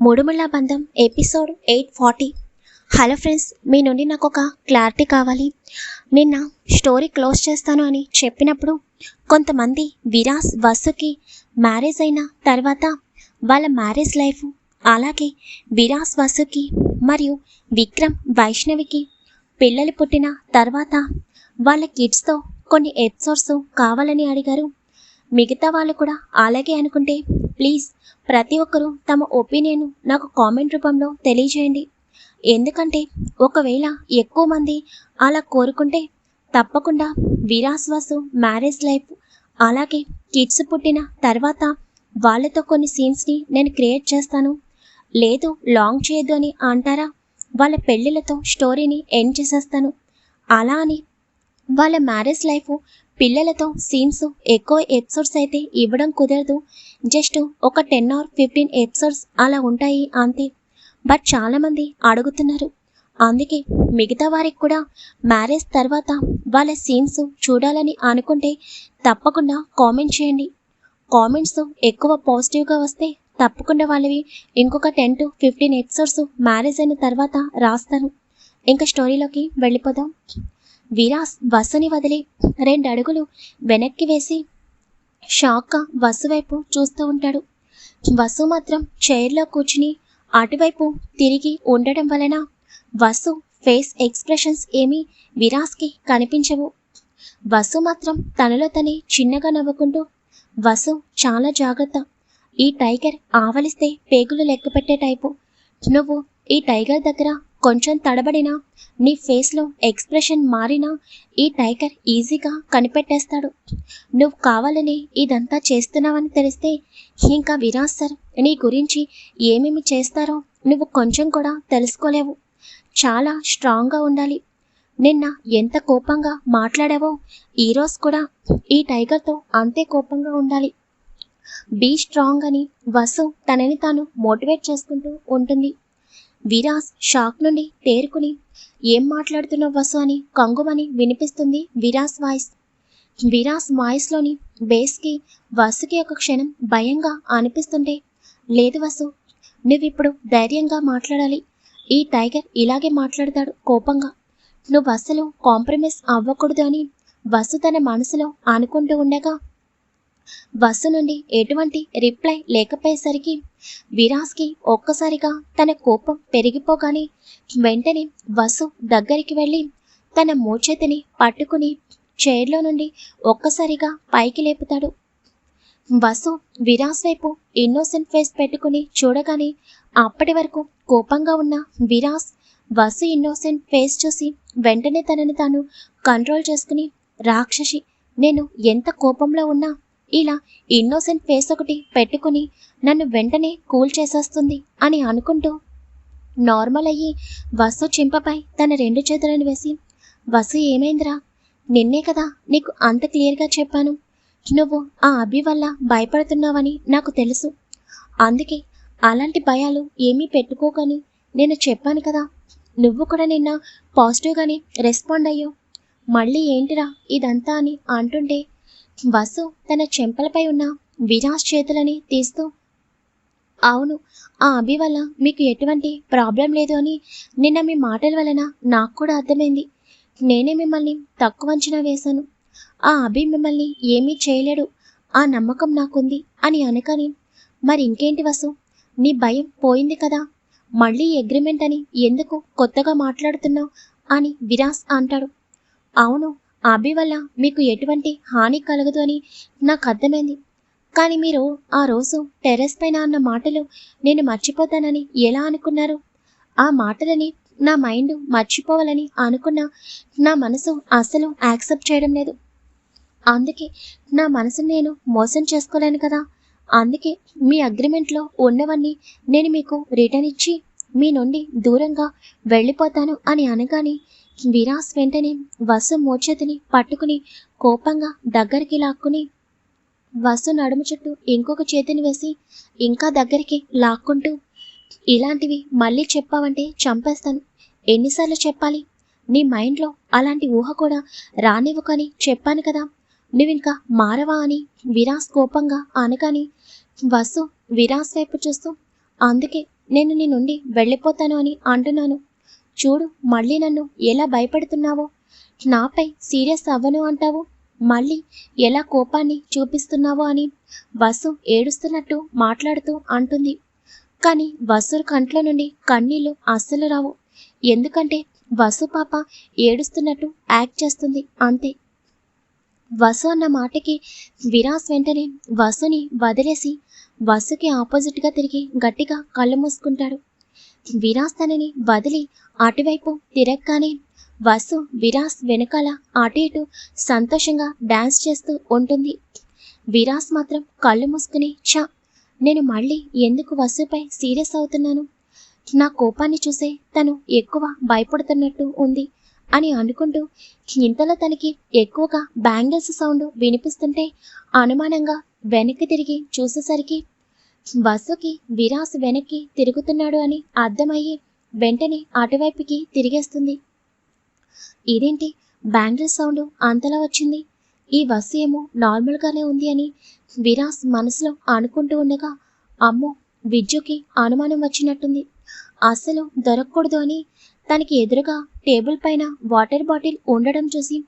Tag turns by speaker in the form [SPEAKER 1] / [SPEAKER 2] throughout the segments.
[SPEAKER 1] మూడుముళ్ళ బంధం episode eight forty. Hello friends మీ నుండి నాకు ఒక క్లారిటీ కావాలి. నిన్న స్టోరీ క్లోజ్ చేస్తాను అని చెప్పినప్పుడు కొంతమంది విరాస్ వసుకి మ్యారేజ్ అయిన తర్వాత వాళ్ళ మ్యారేజ్ లైఫ్ అలాగే విరాస్ వసుకి మరియు విక్రమ్ వైష్ణవికి పిల్లలు పుట్టిన తర్వాత వాళ్ళ కిడ్స్తో కొన్ని ఎపిసోడ్స్ కావాలని అడిగారు. మిగతా వాళ్ళు కూడా అలాగే అనుకుంటే ప్లీజ్ ప్రతి ఒక్కరూ తమ ఒపీనియన్ నాకు కామెంట్ రూపంలో తెలియజేయండి. ఎందుకంటే ఒకవేళ ఎక్కువ మంది అలా కోరుకుంటే తప్పకుండా విరాస్వాస్తు మ్యారేజ్ లైఫ్ అలాగే కిడ్స్ పుట్టిన తర్వాత వాళ్ళతో కొన్ని సీన్స్ని నేను క్రియేట్ చేస్తాను. లేదు లాంగ్ చేయొద్దు అని అంటారా? వాళ్ళ పెళ్ళిళ్ళతో స్టోరీని ఎండ్ చేసేస్తాను. అలా అని వాళ్ళ మ్యారేజ్ లైఫ్ పిల్లలతో సీన్స్ ఎక్కువ ఎపిసోడ్స్ అయితే ఇవ్వడం కుదరదు. జస్ట్ ఒక టెన్ ఆర్ ఫిఫ్టీన్ ఎపిసోడ్స్ అలా ఉంటాయి అంతే. బట్ చాలామంది అడుగుతున్నారు. అందుకే మిగతా వారికి కూడా మ్యారేజ్ తర్వాత వాళ్ళ సీన్స్ చూడాలని అనుకుంటే తప్పకుండా కామెంట్ చేయండి. కామెంట్స్ ఎక్కువ పాజిటివ్గా వస్తే తప్పకుండా వాళ్ళవి ఇంకొక ten to fifteen episodes marriage అయిన తర్వాత రాస్తాను ఇంకా స్టోరీలోకి వెళ్ళిపోదాం. విరాస్ వసుని వదిలి రెండు అడుగులు వెనక్కి వేసి షాక్గా వసు వైపు చూస్తూ ఉంటాడు. వసు మాత్రం చైర్లో కూర్చుని అటువైపు తిరిగి ఉండడం వలన వసు ఫేస్ ఎక్స్ప్రెషన్స్ ఏమీ విరాస్కి కనిపించవు. వసు మాత్రం తనలో తనే చిన్నగా నవ్వుకుంటూ వసు చాలా జాగ్రత్త. ఈ టైగర్ ఆవలిస్తే పేగులు లెక్కపెట్టే టైపు నువ్వు ఈ టైగర్ దగ్గర కొంచెం తడబడినా నీ ఫేస్లో ఎక్స్ప్రెషన్ మారినా ఈ టైగర్ ఈజీగా కనిపెట్టేస్తాడు. నువ్వు కావాలని ఇదంతా చేస్తున్నావని తెలిస్తే ఇంకా విరాజ్ సార్ నీ గురించి ఏమేమి చేస్తారో నువ్వు కొంచెం కూడా తెలుసుకోలేవు. చాలా స్ట్రాంగ్గా ఉండాలి. నిన్న ఎంత కోపంగా మాట్లాడావో ఈరోజు కూడా ఈ టైగర్తో అంతే కోపంగా ఉండాలి. బీ స్ట్రాంగ్ అని వసు తనని తాను మోటివేట్ చేసుకుంటూ ఉంటుంది. విరాస్ షాక్ నుండి తేరుకుని ఏం మాట్లాడుతున్నావు వసు అని కంగుమని వినిపిస్తుంది విరాస్ వాయిస్. విరాస్ వాయిస్లోని బేస్కి వసుకి ఒక క్షణం భయంగా అనిపిస్తుంటే లేదు వసు నువ్విప్పుడు ధైర్యంగా మాట్లాడాలి. ఈ టైగర్ ఇలాగే మాట్లాడతాడు కోపంగా. నువ్వు అసలు కాంప్రమైజ్ అవ్వకూడదు అని వసు తన మనసులో అనుకుంటూ ఉండగా బస్సు నుండి ఎటువంటి రిప్లై లేకపోయేసరికి విరాజ్కి ఒక్కసారిగా తన కోపం పెరిగిపోగానే వెంటనే వసు దగ్గరికి వెళ్ళి తన మూచేతిని పట్టుకుని చైర్లో నుండి ఒక్కసారిగా పైకి లేపుతాడు. వసు విరాస్ వైపు ఇన్నోసెంట్ ఫేస్ పెట్టుకుని చూడగానే అప్పటి వరకు కోపంగా ఉన్న విరాస్ వసు ఇన్నోసెంట్ ఫేస్ చూసి వెంటనే తనని తాను కంట్రోల్ చేసుకుని రాక్షసి నేను ఎంత కోపంలో ఉన్నా ఇలా ఇన్నోసెంట్ ఫేస్ ఒకటి పెట్టుకుని నన్ను వెంటనే కూల్ చేసేస్తుంది అని అనుకుంటూ నార్మల్ అయ్యి వసు చింపపై తన రెండు చేతులను వేసి వసు ఏమైందిరా? నిన్నే కదా నీకు అంత క్లియర్గా చెప్పాను. నువ్వు ఆ అభి వల్ల భయపడుతున్నావని నాకు తెలుసు. అందుకే అలాంటి భయాలు ఏమీ పెట్టుకోకని నేను చెప్పాను కదా. నువ్వు కూడా నిన్న పాజిటివ్గానే రెస్పాండ్ అయ్యో మళ్ళీ ఏంటిరా ఇదంతా అని అంటుంటే వసు తన చెంపలపై ఉన్న విరాస్ చేతులని తీస్తూ అవును ఆ అభి వల్ల మీకు ఎటువంటి ప్రాబ్లం లేదు అని నిన్న మీ మాటల వలన నాకు కూడా అర్థమైంది. నేనే మిమ్మల్ని తక్కువ అంచనా వేశాను. ఆ అభి మిమ్మల్ని ఏమీ చేయలేడు. ఆ నమ్మకం నాకుంది అని అనకని మరి ఇంకేంటి వసు? నీ భయం పోయింది కదా. మళ్ళీ అగ్రిమెంట్ అని ఎందుకు కొత్తగా మాట్లాడుతున్నావు? అని విరాస్ అంటాడు. అవును అభి వల్ల మీకు ఎటువంటి హాని కలగదు అని నాకు అర్థమైంది. కానీ మీరు ఆ రోజు టెర్రస్ పైన అన్న మాటలు నేను మర్చిపోతానని ఎలా అనుకున్నారు? ఆ మాటలని నా మైండ్ మర్చిపోవాలని అనుకున్న నా మనసు అస్సలు యాక్సెప్ట్ చేయడం లేదు. అందుకే నా మనసును నేను మోసం చేసుకోలేను కదా. అందుకే మీ అగ్రిమెంట్లో ఉన్నవన్నీ నేను మీకు రిటర్న్ ఇచ్చి మీ నుండి దూరంగా వెళ్ళిపోతాను అని అనగానే విరాస్ వెంటనే వసు మోచేతిని పట్టుకుని కోపంగా దగ్గరికి లాక్కుని వసు నడుము చుట్టూ ఇంకొక చేతిని వేసి ఇంకా దగ్గరికి లాక్కుంటూ ఇలాంటివి మళ్ళీ చెప్పావంటే చంపేస్తాను. ఎన్నిసార్లు చెప్పాలి? నీ మైండ్లో అలాంటి ఊహ కూడా రానివ్వకని చెప్పాను కదా. నువ్వింకా మారవా అని విరాస్ కోపంగా అనగాని వసు విరాస్ వైపు చూస్తూ అందుకే నేను నీ నుండి వెళ్ళిపోతాను అని అంటున్నాను. చూడు మళ్ళీ నన్ను ఎలా భయపడుతున్నావో. నాపై సీరియస్ అవ్వను అంటావు. మళ్ళీ ఎలా కోపాన్ని చూపిస్తున్నావో అని వసు ఏడుస్తున్నట్టు మాట్లాడుతూ అంటుంది. కానీ వసు కంట్లో నుండి కన్నీళ్ళు అస్సలు రావు. ఎందుకంటే వసు పాప ఏడుస్తున్నట్టు యాక్ట్ చేస్తుంది అంతే. వసు అన్న మాటకి విరాస్ వెంటనే వసుని వదిలేసి వసుకి ఆపోజిట్గా తిరిగి గట్టిగా కళ్ళు మూసుకుంటాడు. విరాస్ తనని వదిలి అటువైపు తిరగగానే వసు విరాస్ వెనకాల అటు ఇటు సంతోషంగా డాన్స్ చేస్తూ ఉంటుంది. విరాస్ మాత్రం కళ్ళు మూసుకుని చా నేను మళ్ళీ ఎందుకు వసుపై సీరియస్ అవుతున్నాను? నా కోపాన్ని చూసే తను ఎక్కువ భయపడుతున్నట్టు ఉంది అని అనుకుంటూ ఇంతలో తనకి ఎక్కువగా బ్యాంగిల్స్ సౌండ్ వినిపిస్తుంటే అనుమానంగా వెనక్కి తిరిగి చూసేసరికి వసుకి విరాస్ వెనక్కి తిరుగుతున్నాడు అని అర్థమయ్యి వెంటనే అటువైపుకి తిరిగేస్తుంది. ఇదేంటి? బ్యాంగిల్ సౌండ్ అంతలా వచ్చింది. ఈ వసు ఏమో నార్మల్గానే ఉంది అని విరాస్ మనసులో అనుకుంటూ ఉండగా అమ్మో విద్యుకి అనుమానం వచ్చినట్టుంది. అస్సలు దొరకకూడదు అని తనకి ఎదురుగా టేబుల్ పైన వాటర్ బాటిల్ ఉండడం చూసి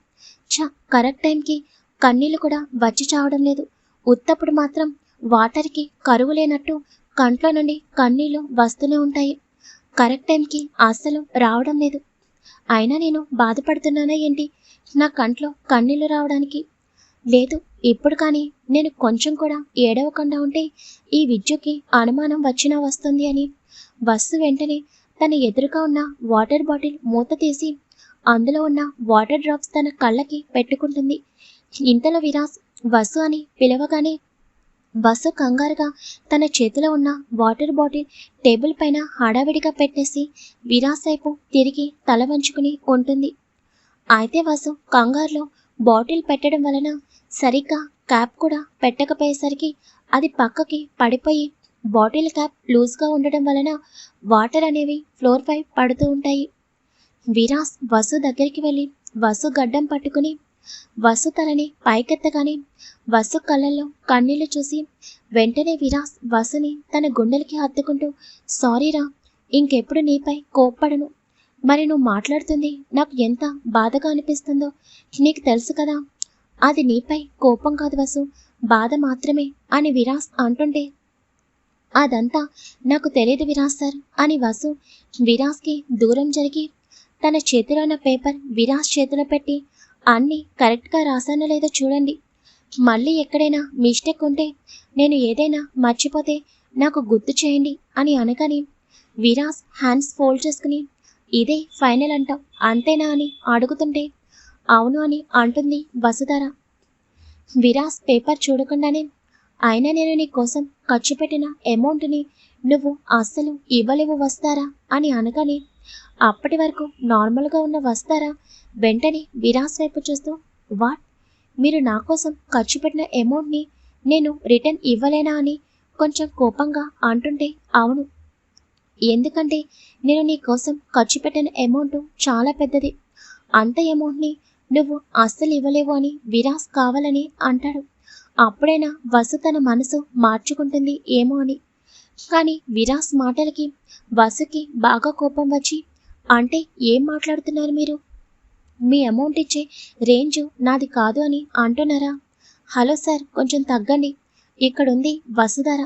[SPEAKER 1] చ కరెక్ట్ టైంకి కన్నీళ్ళు కూడా వచ్చి చావడం లేదు. ఉత్తప్పుడు మాత్రం వాటర్కి కరువు లేనట్టు కంట్లో నుండి కన్నీళ్ళు వస్తూనే ఉంటాయి. కరెక్ట్ టైంకి అస్సలు రావడం లేదు. అయినా నేను బాధపడుతున్నానా ఏంటి? నా కంట్లో కన్నీళ్ళు రావడానికి. లేదు ఇప్పుడు కానీ నేను కొంచెం కూడా ఏడవకుండా ఉంటే ఈ విద్యుకి అనుమానం వచ్చినా వస్తుంది అని. బస్సు వెంటనే తన ఎదురుగా ఉన్న వాటర్ బాటిల్ మూత తీసి అందులో ఉన్న వాటర్ డ్రాప్స్ తన కళ్ళకి పెట్టుకుంటుంది. ఇంతలో విరాస్ వసు అని పిలవగానే బస్సు కంగారుగా తన చేతిలో ఉన్న వాటర్ బాటిల్ టేబుల్ పైన హడావిడిగా పెట్టేసి విరాసైపు తిరిగి తల వంచుకుని ఉంటుంది. అయితే వసు కంగారులో బాటిల్ పెట్టడం వలన సరిగ్గా క్యాప్ కూడా పెట్టకపోయేసరికి అది పక్కకి పడిపోయి బాటిల్ క్యాప్ లూజ్గా ఉండడం వలన వాటర్ అనేవి ఫ్లోర్పై పడుతూ ఉంటాయి. విరాస్ వసు దగ్గరికి వెళ్ళి వసు గడ్డం పట్టుకుని వసు తలని పైకెత్తగానే వసు కళ్ళల్లో కన్నీళ్ళు చూసి వెంటనే విరాస్ వసుని తన గుండెలకి హత్తుకుంటూ సారీరా ఇంకెప్పుడు నీపై కోప్పడను. మరి నువ్వు మాట్లాడుతుంది నాకు ఎంత బాధగా అనిపిస్తుందో నీకు తెలుసు కదా. అది నీపై కోపం కాదు వసు బాధ మాత్రమే అని విరాస్ అంటుంటే అదంతా నాకు తెలియదు విరాస్ సార్ అని వసు విరాస్కి దూరం జరిగి తన చేతిలో ఉన్న పేపర్ విరాస్ చేతిలో పెట్టి అన్నీ కరెక్ట్గా రాసానో లేదో చూడండి. మళ్ళీ ఎక్కడైనా మిస్టేక్ ఉంటే నేను ఏదైనా మర్చిపోతే నాకు గుర్తు చేయండి అని అనగానే విరాస్ హ్యాండ్స్ ఫోల్డ్ చేసుకుని ఇదే ఫైనల్ అంటాం అంతేనా? అని అడుగుతుంటే అవును అని అంటుంది వసుధార. విరాస్ పేపర్ చూడకుండానే అయినా నేను నీ కోసం ఖర్చు పెట్టిన అమౌంట్ని నువ్వు అస్సలు ఇవ్వలేవు వస్తారా అని అనగానే అప్పటి వరకు నార్మల్గా ఉన్న వస్తారా? వెంటనే విరాస్ వైపు చూస్తూ వాట్? మీరు నా కోసం ఖర్చు పెట్టిన అమౌంట్ని నేను రిటర్న్ ఇవ్వలేనా? అని కొంచెం కోపంగా అంటుంటే అవును. ఎందుకంటే నేను నీ కోసం ఖర్చు పెట్టిన అమౌంట్ చాలా పెద్దది. అంత అమౌంట్ని నువ్వు అస్సలు ఇవ్వలేవు అని విరాస్ కావాలని అంటాడు. అప్పుడైనా వసు తన మనసు మార్చుకుంటుంది ఏమో అని. కానీ విరాస్ మాటలకి వసుకి బాగా కోపం వచ్చి అంటే ఏం మాట్లాడుతున్నారు మీరు? మీ అమౌంట్ ఇచ్చే రేంజ్ నాది కాదు అని అంటున్నారా? హలో సార్ కొంచెం తగ్గండి. ఇక్కడుంది వసుధర.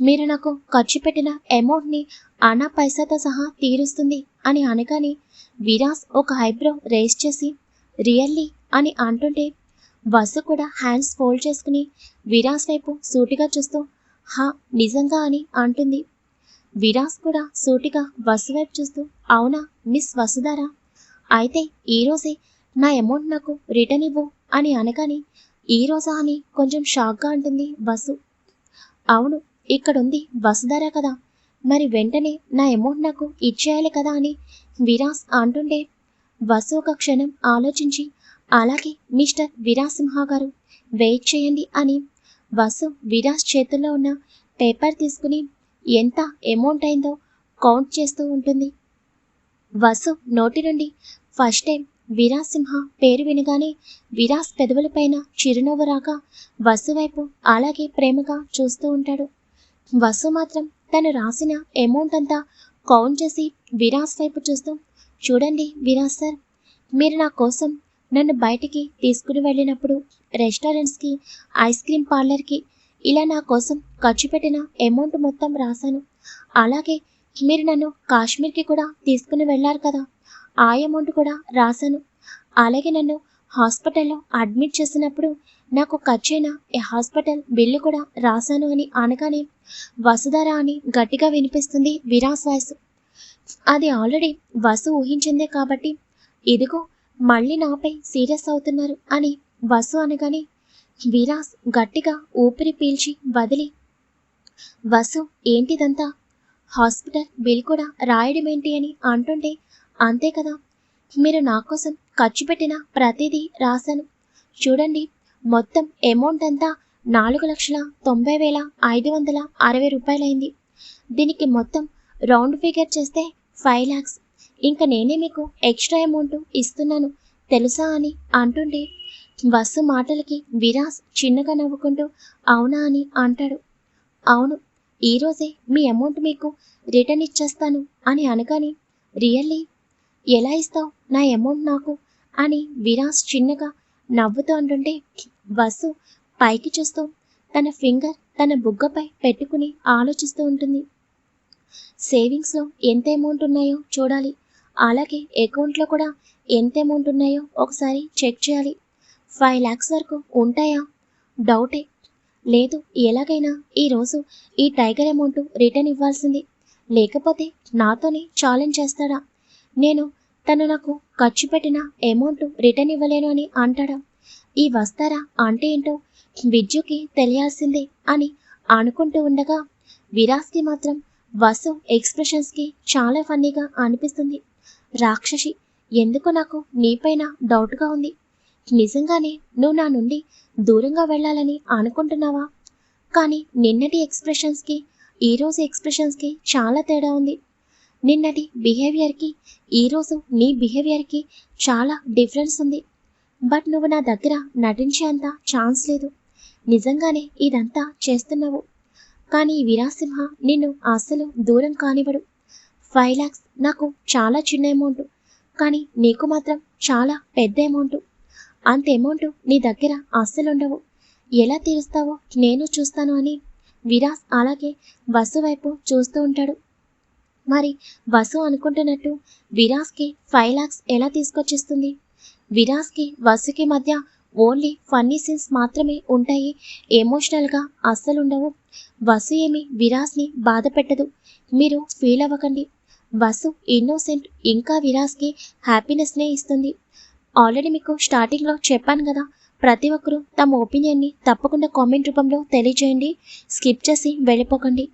[SPEAKER 1] మీరు నాకు ఖర్చు పెట్టిన అమౌంట్ని అనా పైసాతో సహా తీరుస్తుంది అని అనగానే విరాస్ ఒక ఐబ్రో రేస్ చేసి రియల్లీ? అని అంటుంటే వసు కూడా హ్యాండ్స్ ఫోల్డ్ చేసుకుని విరాస్ వైపు సూటిగా చూస్తూ హా నిజంగా అని అంటుంది. విరాస్ కూడా సూటిగా బస్సు వైపు చూస్తూ అవునా మిస్ వసుధారా? అయితే ఈరోజే నా అమౌంట్ నాకు రిటర్న్ ఇవ్వు అని అనగానే ఈ రోజా అని కొంచెం షాక్గా అంటుంది బస్సు. అవును ఇక్కడుంది వసుధారా కదా. మరి వెంటనే నా అమౌంట్ నాకు ఇచ్చేయాలి కదా అని విరాస్ అంటుండే బస్సు ఒక క్షణం ఆలోచించి అలాగే మిస్టర్ విరాసింహ గారు వెయిట్ చేయండి అని వసు విరాస్ చేతుల్లో ఉన్న పేపర్ తీసుకుని ఎంత అమౌంట్ అయిందో కౌంట్ చేస్తూ ఉంటుంది. వసు నోటి నుండి ఫస్ట్ టైం విరాజ్ సింహ పేరు వినగానే విరాస్ పెదవులపైన చిరునవ్వు రాక వసు వైపు అలాగే ప్రేమగా చూస్తూ ఉంటాడు. వసు మాత్రం తను రాసిన అమౌంట్ అంతా కౌంట్ చేసి విరాస్ వైపు చూస్తూ చూడండి విరాస్ సార్ మీరు నా కోసం నన్ను బయటికి తీసుకుని వెళ్ళినప్పుడు రెస్టారెంట్స్కి ఐస్ క్రీమ్ పార్లర్కి ఇలా నా కోసం ఖర్చు పెట్టిన అమౌంట్ మొత్తం రాశాను. అలాగే మీరు నన్ను కాశ్మీర్కి కూడా తీసుకుని వెళ్ళారు కదా ఆ అమౌంట్ కూడా రాశాను. అలాగే నన్ను హాస్పిటల్లో అడ్మిట్ చేసినప్పుడు నాకు ఖర్చైన ఈ హాస్పిటల్ బిల్లు కూడా రాశాను అని అనగానే వసుధారా అని గట్టిగా వినిపిస్తుంది విరాస్ వాయిస్ అది ఆల్రెడీ వసు ఊహించిందే కాబట్టి ఇదిగో మళ్ళీ నాపై సీరియస్ అవుతున్నారు అని వసు అనగానే విరాస్ గట్టిగా ఊపిరి పీల్చి వదిలి వసు ఏంటిదంతా? హాస్పిటల్ బిల్ కూడా రాయడం ఏంటి అని అంటుంటే అంతే కదా మీరు నా కోసం ఖర్చు పెట్టిన ప్రతిదీ రాశాను. చూడండి మొత్తం అమౌంట్ అంతా నాలుగు లక్షల తొంభై వేల ఐదు వందల అరవై రూపాయలైంది. దీనికి మొత్తం రౌండ్ ఫిగర్ చేస్తే ఫైవ్ ల్యాక్స్ ఇంకా నేనే మీకు ఎక్స్ట్రా అమౌంట్ ఇస్తున్నాను తెలుసా అని అంటుంటే వసు మాటలకి విరాస్ చిన్నగా నవ్వుకుంటూ అవునా అని అంటాడు. అవును ఈరోజే మీ అమౌంట్ మీకు రిటర్న్ ఇచ్చేస్తాను అని అనగానే రియల్లీ ఎలా ఇస్తావు నా అమౌంట్ నాకు అని విరాస్ చిన్నగా నవ్వుతూ అంటుంటే వసు పైకి చూస్తూ తన ఫింగర్ తన బుగ్గపై పెట్టుకుని ఆలోచిస్తూ ఉంటుంది. సేవింగ్స్లో ఎంత అమౌంట్ ఉన్నాయో చూడాలి. అలాగే అకౌంట్లో కూడా ఎంత అమౌంట్ ఉన్నాయో ఒకసారి చెక్ చేయాలి. ఫైవ్ ల్యాక్స్ వరకు ఉంటాయా? డౌటే లేదు ఎలాగైనా ఈరోజు ఈ టైగర్ అమౌంట్ రిటర్న్ ఇవ్వాల్సింది. లేకపోతే నాతోనే ఛాలెంజ్ చేస్తాడా? నేను తను నాకు ఖర్చు పెట్టిన అమౌంట్ రిటర్న్ ఇవ్వలేను అని అంటాడా? ఈ వస్తారా అంటే ఏంటో విద్యుకి తెలియాల్సిందే అని అనుకుంటూ ఉండగా విరాస్కి మాత్రం వసు ఎక్స్ప్రెషన్స్కి చాలా ఫన్నీగా అనిపిస్తుంది. రాక్షసి ఎందుకు నాకు నీపైన డౌట్గా ఉంది? నిజంగానే నువ్వు నా నుండి దూరంగా వెళ్ళాలని అనుకుంటున్నావా? కానీ నిన్నటి ఎక్స్ప్రెషన్స్కి ఈరోజు ఎక్స్ప్రెషన్స్కి చాలా తేడా ఉంది. నిన్నటి బిహేవియర్కి ఈరోజు నీ బిహేవియర్కి చాలా డిఫరెన్స్ ఉంది. బట్ నువ్వు నా దగ్గర నటించేంత ఛాన్స్ లేదు. నిజంగానే ఇదంతా చేస్తున్నావు. కానీ వీరాసింహ నిన్ను అస్సలు దూరం కానివ్వడు. ఫైవ్ ల్యాక్స్ నాకు చాలా చిన్న అమౌంట్ కానీ నీకు మాత్రం చాలా పెద్ద అమౌంట్ అంత అమౌంట్ నీ దగ్గర అస్సలు ఉండవు ఎలా తీరుస్తావో నేను చూస్తాను అని విరాస్ అలాగే వసు వైపు చూస్తూ ఉంటాడు. మరి వసు అనుకుంటున్నట్టు విరాస్కి ఫైవ్ ల్యాక్స్ ఎలా తీసుకొచ్చిస్తుంది? విరాస్కి వసుకి మధ్య ఓన్లీ ఫన్నీ సీన్స్ మాత్రమే ఉంటాయి. ఎమోషనల్గా అస్సలు ఉండవు వసు ఏమి విరాస్ని బాధ పెట్టదు మీరు ఫీల్ అవ్వకండి. వసు ఇన్నోసెంట్ ఇంకా విరాజ్కి హ్యాపీనెస్నే ఇస్తుంది. ఆల్రెడీ మీకు స్టార్టింగ్లో చెప్పాను కదా ప్రతి ఒక్కరూ తమ ఒపీనియన్ని తప్పకుండా కామెంట్ రూపంలో తెలియజేయండి. స్కిప్ చేసి వెళ్ళిపోకండి.